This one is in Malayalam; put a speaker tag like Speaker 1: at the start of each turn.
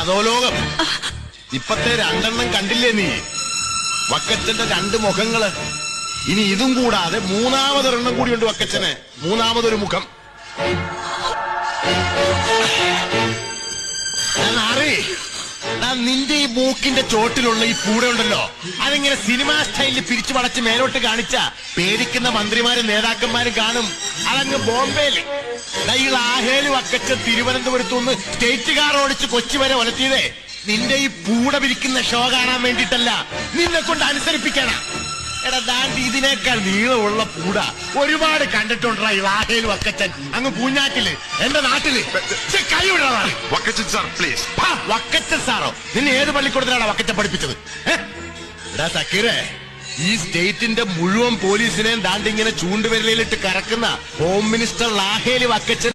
Speaker 1: അധോലോകം ഇപ്പത്തെ രണ്ടെണ്ണം കണ്ടില്ലേ നീ? വക്കച്ചന്റെ രണ്ട് മുഖങ്ങൾ. ഇനി ഇതും കൂടാതെ മൂന്നാമതൊരെണ്ണം കൂടിയുണ്ട് വക്കച്ചന്. മൂന്നാമതൊരു മുഖം. ഞാൻ അറി ഞാൻ നിന്റെ ഈ മൂക്കിന്റെ ചോട്ടിലുള്ള ഈ പൂട ഉണ്ടല്ലോ. അതിങ്ങനെ സിനിമാ സ്റ്റൈലിൽ പിരിച്ചു വളച്ച് മേലോട്ട് കാണിച്ച പേടിക്കുന്ന മന്ത്രിമാരും നേതാക്കന്മാരും കാണും. അതങ്ങ് ബോംബെയിൽ ആഹേലും വക്കച്ച തിരുവനന്തപുരത്തു നിന്ന് സ്റ്റേറ്റ് കാർ ഓടിച്ച് കൊച്ചി വരെ ഒലത്തിയതേ. നിന്റെ ഈ പൂട പിരിക്കുന്ന ഷോ കാണാൻ വേണ്ടിയിട്ടല്ല. നിന്നെ കൊണ്ട് അനുസരിപ്പിക്കാനാ എടാ ദാണ്ടി ഇതിനേക്കാൾ നീളമുള്ള പൂട ഒരുപാട് കണ്ടിട്ടുണ്ടാ ഈ വാഹയിൽ വക്കച്ചൻ. അങ്ങ് പൂഞ്ഞാറ്റിൽ എന്റെ നാട്ടിൽ. ഛെ, കൈ വിടണതാണ്
Speaker 2: വക്കച്ചൻ സാർ പ്ലീസ്
Speaker 1: വക്കച്ചൻ സാറോ. നിന്നെ ഏത് പള്ളിക്കൂടത്തിലാണ് വക്കച്ച പഠിപ്പിച്ചത്? എടാ സക്കീറേ ഈ സ്റ്റേറ്റിന്റെ മുഴുവൻ പോലീസിനെയും ദാണ്ടിങ്ങനെ ചൂണ്ടുവിരലിലിട്ട് കറക്കുന്ന ഹോം മിനിസ്റ്റർ ലാഹേലി വക്കച്ചൻ